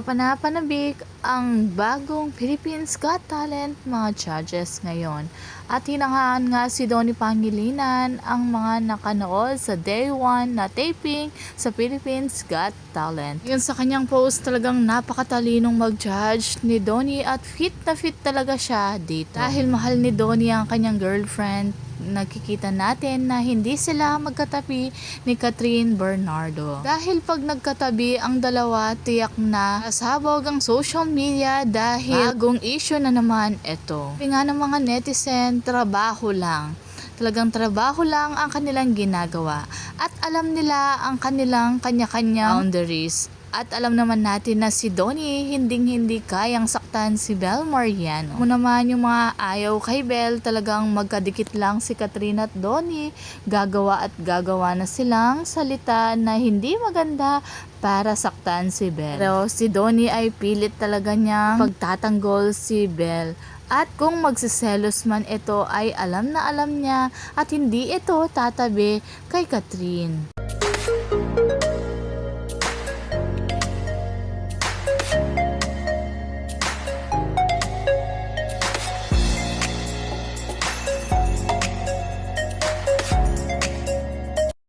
Kapanapanabik ang bagong Philippines Got Talent mga judges ngayon. At hinangaan nga si Donnie Pangilinan ang mga nakanood sa day 1 na taping sa Philippines Got Talent. Yun sa kanyang post talagang napakatalinong mag-judge ni Donnie at fit na fit talaga siya dito. Dahil mahal ni Donnie ang kanyang girlfriend, nakikita natin na hindi sila magkatabi ni Catherine Bernardo. Dahil pag nagkatabi ang dalawa, tiyak na sabog ang social media dahil bagong issue na naman ito. Sabi nga ng mga netizen, trabaho lang. Talagang trabaho lang ang kanilang ginagawa. At alam nila ang kanilang kanya-kanyang boundaries. At alam naman natin na si Donnie hinding-hindi kayang saktan si Bel Mariano. Kung naman yung mga ayaw kay Bel, talagang magkadikit lang si Katrina at Donnie. Gagawa at gagawa na silang salita na hindi maganda para saktan si Bel. Pero si Donnie ay pilit talaga niyang pagtatanggol si Bel. At kung magsiselos man ito ay alam na alam niya at hindi ito tatabi kay Catherine.